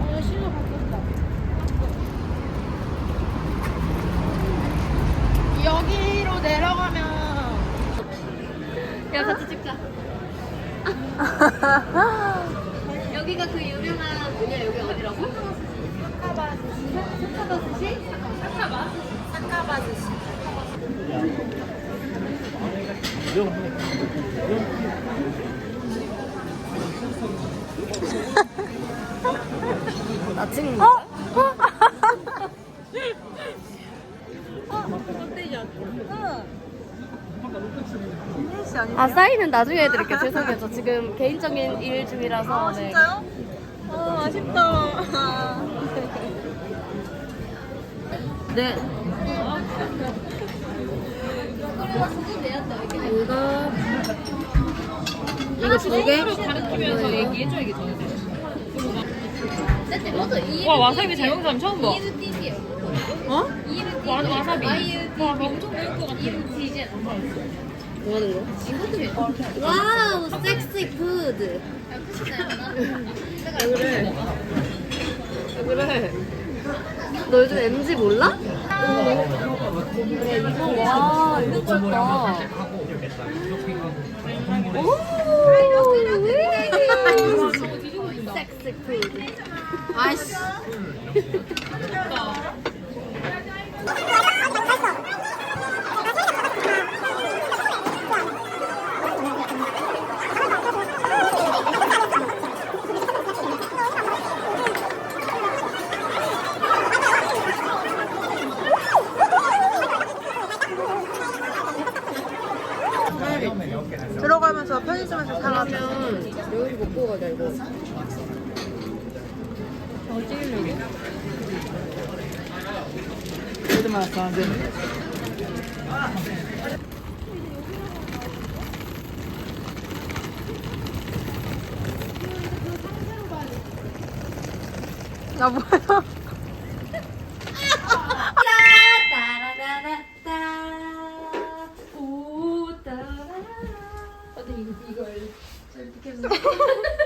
어, 실로 바뀌었다. 여기로 내려가면 야 같이 찍자. 여기가 그 유명한 뭐냐 여기 어디라고? 사카바스시. 사카바스시? 사카바스시. 나 찍는 거? 어? 아 사인은 나중에 해드릴게요 죄송해요 저 지금 개인적인 일 중이라서 아 진짜요? 아 아쉽다 네 이거 이거 두 개? 가르치면서 얘기해줘야겠 죠와와 와사비 잘 먹는 사람 처음 봐. 어? 와, 와사비. 와 엄청 매울 것 같아. 뭐 하는 거? 와우 섹시 푸드 왜 그래 왜 그래 너 요즘 MG 몰라? 그래 이거 와 이거 좋다 오 섹시 푸드 아이씨 들어가면서 편의점에서 사가면 그러면 여기 먹고 가자 이거 어 찍으려고? 그래도만 사는데 나 뭐야?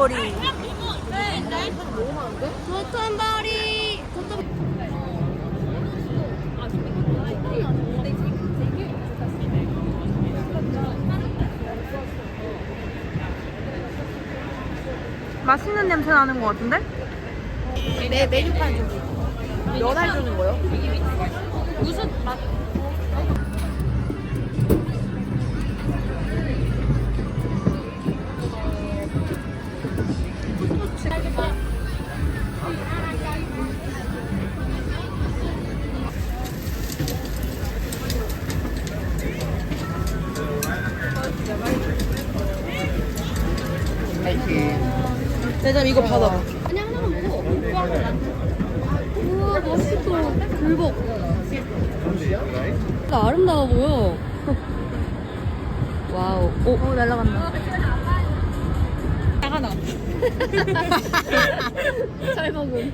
도톤보리. 도톤보리. 도톤. 맛있는 냄새 나는 것 같은데? 내 메뉴판 좀. 몇알 주는 거요? 무슨 맛?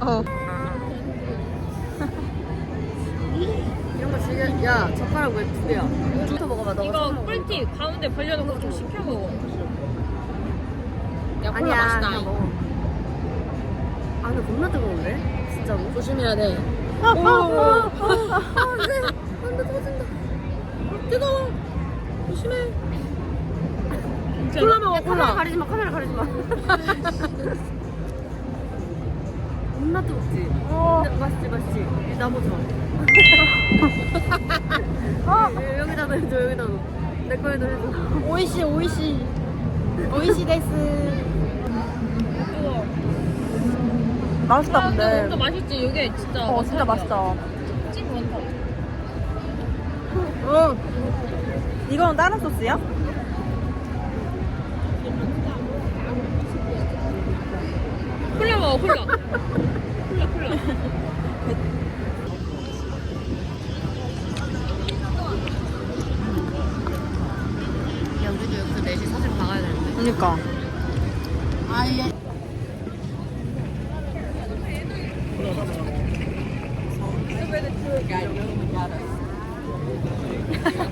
어. 이런 거 즐겨. 야 젓가락 왜 두 개야? 이거 먹어봐. 너가 이거. 꿀팁 가운데 벌려놓고 좀 식혀 먹어. 야 콜라 아니야. 맛있다. 그냥 먹어. 아 근데 겁나 뜨거운데? 진짜로? 조심해야 돼. 아, 아, 아, 아, 아, 안 돼. 안 돼, 터진다. 뜨거워. 조심해. 콜라 먹어 야, 카메라 가리지 마, 카메라 가리지 마. 겁나 뜨겁지? 근데 맛있지, 맛있지? 나무 줘. 어. 여기다 넣어줘, 여기다 넣어. 내 거에도 해줘. 오이시 오이시 오이시 데스. 맛있다 아, 근데 맛있지. 이게 진짜. 어 진짜 맛있다. 찐 원탑. 응. 이거는 다른 소스야? 콜라 먹어 콜라. 야, 우리도 여기서 4시 사진 박아야 되는데. 그러니까.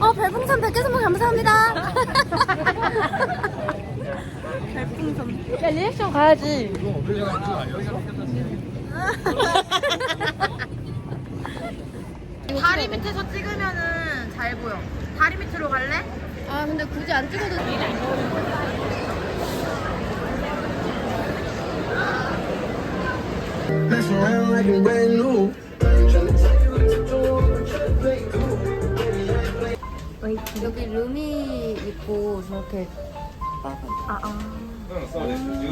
어, 별풍선 100개 선물 감사합니다. 야 리액션 가야지. 다리 밑에서 찍으면은 잘 보여. 다리 밑으로 갈래? 아, 근데 굳이 안 찍어도 new. 여기 룸이 있고 저렇게 아 아.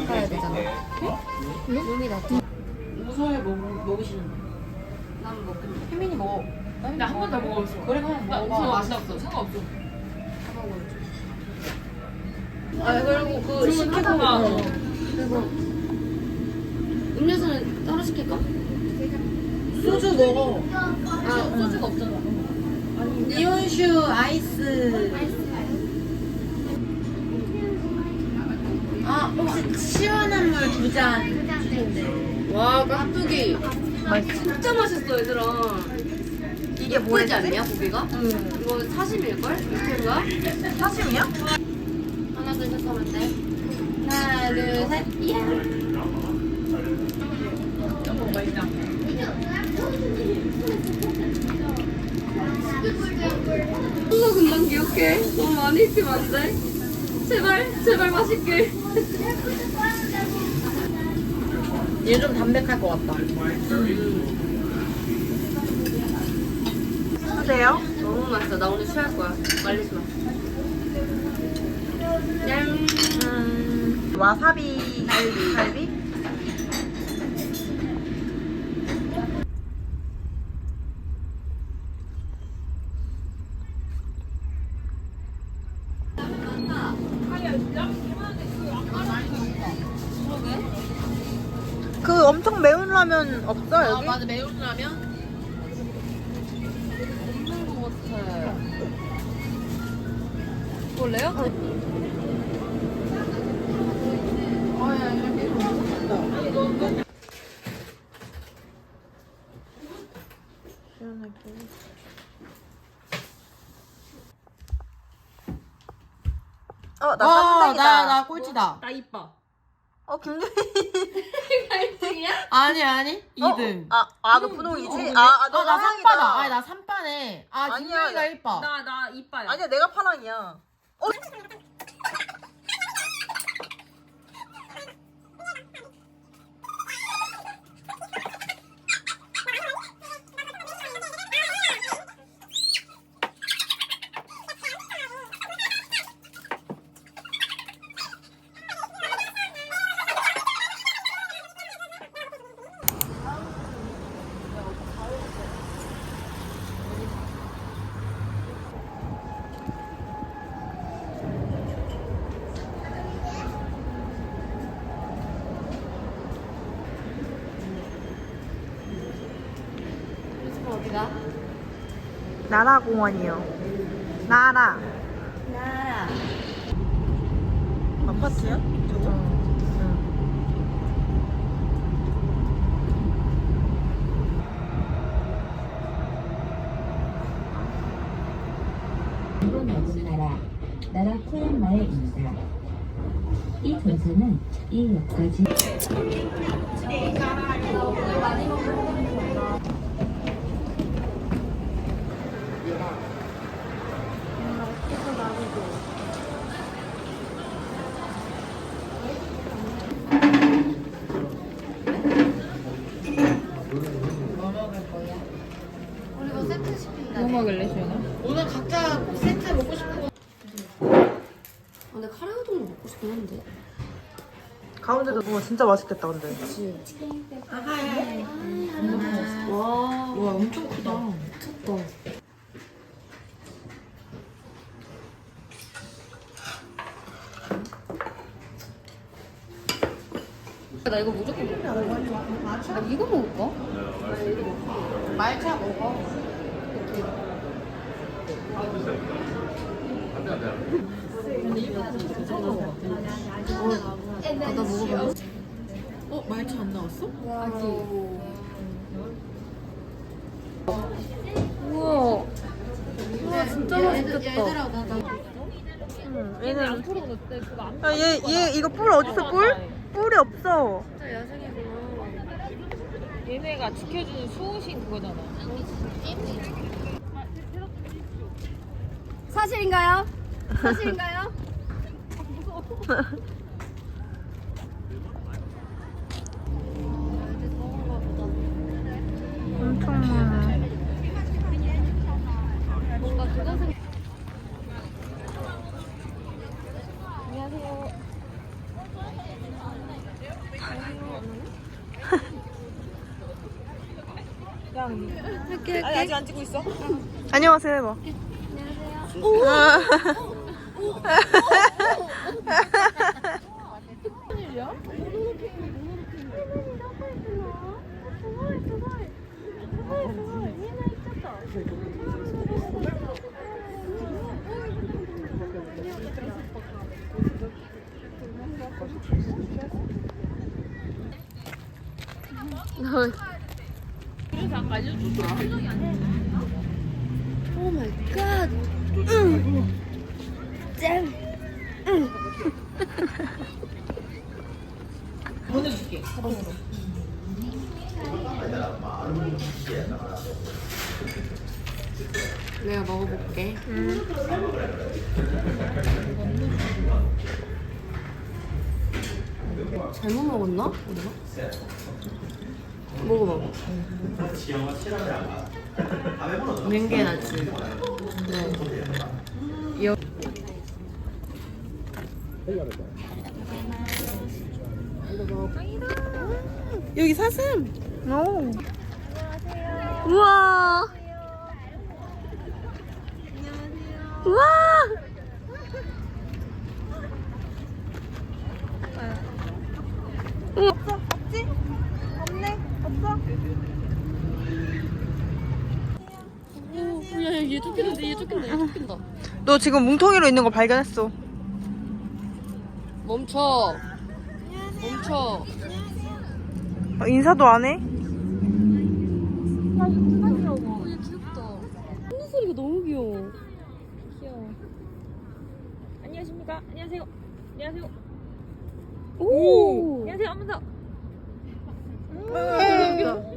가야 되잖아. 룸이 낫지. 무서워 먹 먹으시는. 난 먹겠네. 혜민이 먹어. 나 한 번도 먹어봤어. 그래 그냥 나 먹어. 없어 맛없어. 상관없어. 아, 그리고 그 시키고 어. 그리고 음료수는 따로 시킬까? 소주 먹어. 아, 소주가 없잖아. 이온슈 아이스. 아 혹시 시원한 물 두 잔. 와, 깍두기. 진짜 맛있어, 얘들아. 이게 뭐지? 않냐, 고기가? 응. 이거 사심일걸? 육회인가? 사심이야? 하나, 둘, 셋 하면 돼. 하나, 둘, 셋. 이야. 이거 금방 기억해. 너무 많이 익히면 안 돼. 제발, 제발 맛있게. 얘 좀 담백할 것 같다. 어때요? 너무 맛있어. 나 오늘 취할 거야. 말리지 마. 짠. 음, 와사비 갈비. 갈비? 그 엄청 매운 라면 없어 여기? 맞아, 매운 라면? 없는 것 같아. 볼래요? 어, 나 어. 나, 나 꼴찌다. 나 이뻐. 어 김유리 1등이야? 아니 아니 2등. 아아 그 분홍이지? 어, 아너 나 파랑이다 3빠다. 아니 나 3빠네. 아 아니야, 1빠. 나, 나 이빠야. 아니야 내가 파랑이야 어? 어디가? 나라공원이요 나라 나라. 아파트야? 저거? 일본 여군 나라 나라 코얀마에입니다. 이 전선은 이 역까지 우리 뭐 세트 시킨다. 뭐 먹을래, 시연아? 오늘 각자 세트 먹고 싶은 거. 아, 근데 카레 우동 먹고 싶긴 한데. 가운데도 우와 진짜 맛있겠다 근데 와, 와 엄청 크다. 미쳤다. 나 이거 무조건 먹어. 나 이거 먹을까? 말차 먹어. 아, 먹어봐. 어 말차 안 나왔어? 우와. 우와, 진짜 맛있겠다. 나. 얘는 야, 얘, 얘 이거 뿔 어딨어 뿔? 뿔이 없어 진짜 야생이구나. 얘네가 지켜주는 수호신 그거잖아. 사실인가요? 사실인가요? 엄청 많아. 뭔가 그거 생 아니 아직 안 찍고 있어? 안녕하세요 해봐 오 마이 갓. 응. 잼. 보내줄게. 내가 먹어볼게. 잘못 먹었나? 우리가? 먹어봐. 맹게 나지. 여기 사슴. 오. 우와. 우와 없어 없지? 없네 없어 오, 야, 야, 얘 쫓긴다, 얘 쫓긴다, 얘 쫓긴다. 너 지금 뭉텅이로 있는 거 발견했어 멈춰. 멈춰. 어, 인사도 안 해? 오, 얘 귀엽다. 웃는 소리가 너무 귀여워. 귀여워. 안녕하십니까? 안녕하세요. 안녕하세요. 오. 얘한테 한번 더. 이거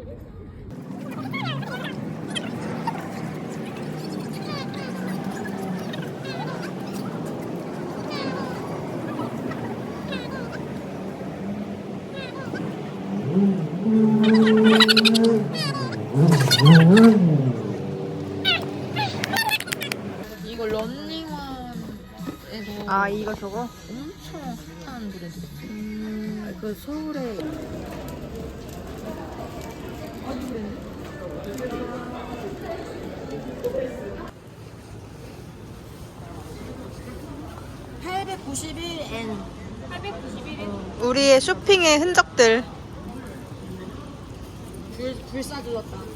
저거? 엄청 핫한 브랜드. 그 서울에 우리의 쇼핑의 흔적들. 불, 불사질렀다.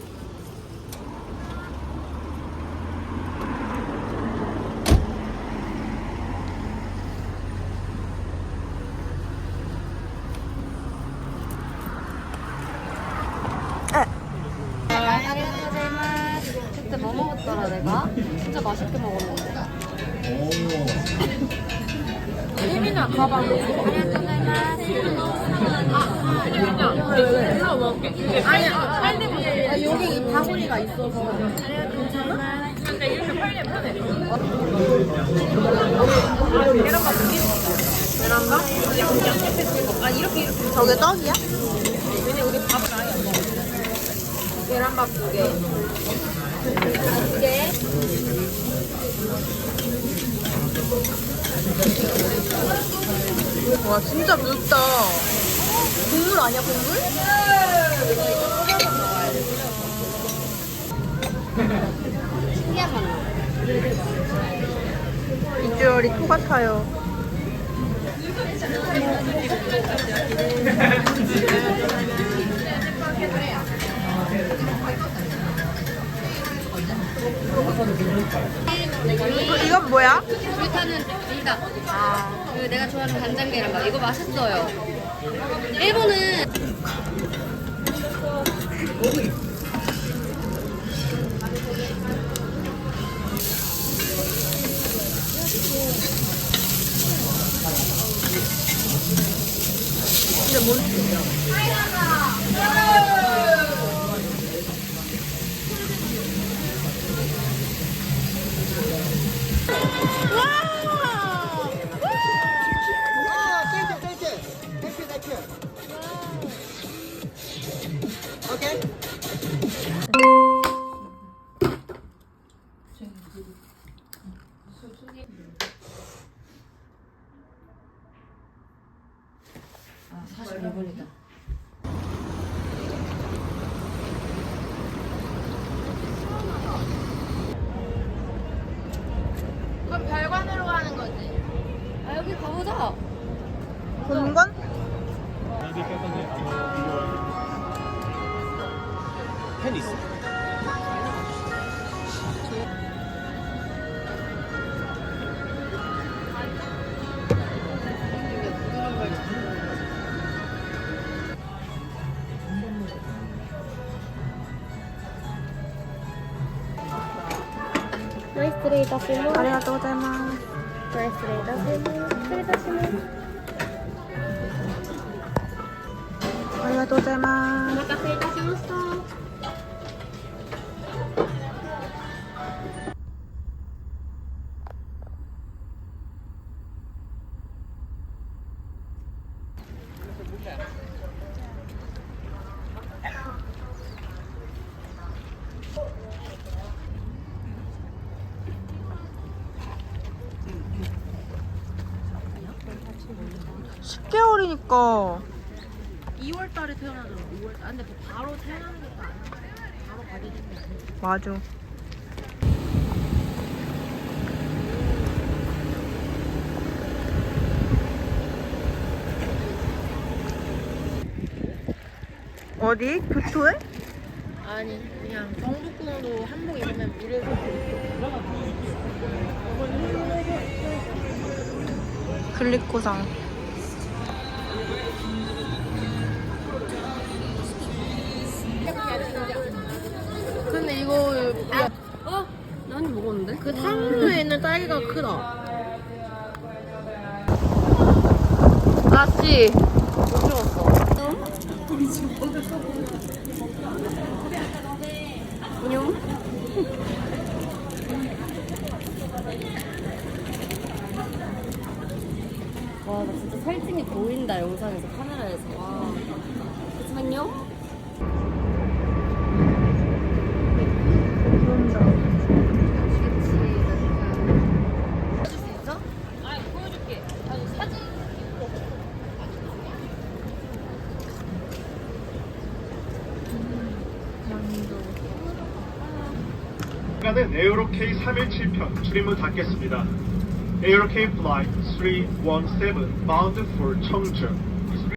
그때 뭐 먹었더라 내가? 진짜 맛있게 먹었는데 혜민아 가방. 일로 먹을게. 이게 아니야. 아, 여기 이 바구니가 있어서. 근데 이렇게 팔면 편해. 계란밥? 양념 아 이렇게 이렇게. 저게 떡이야? 왜냐 우리 밥을 아예 안 먹어. 계란밥 두 개. 와 진짜 맵다. 국물 아니야 국물? 비주얼이 토 같아요. 이거, 이건 뭐야? 불타는 불닭. 아, 그 내가 좋아하는 간장 계란밥. 이거 맛있어요. 일본은 그럼 失礼いたします。ありがとうございます。失礼いたします。失礼いたします。ありがとうございます。 개월이니까 2월 달에 태어나잖아. 2월 달. 아, 근데 바로 태어나는 것도 아니야. 바로 가게 되는 아니야. 맞아. 어디? 교토에? 아니, 그냥 경복궁도 한복 입으면 무료고. 글리코상. 근데 이거 야, 어? 난 먹었는데? 그 탕후루에 있는 딸기가 크다. 못 죽었어 뇽 와, 나 진짜 살찐이 보인다, 영상에서, 카메라에서. 와. 잠시만요. 가는 에어로 K317편 출입문 닫겠습니다. 에어로 K 플라이 317 bound for 청주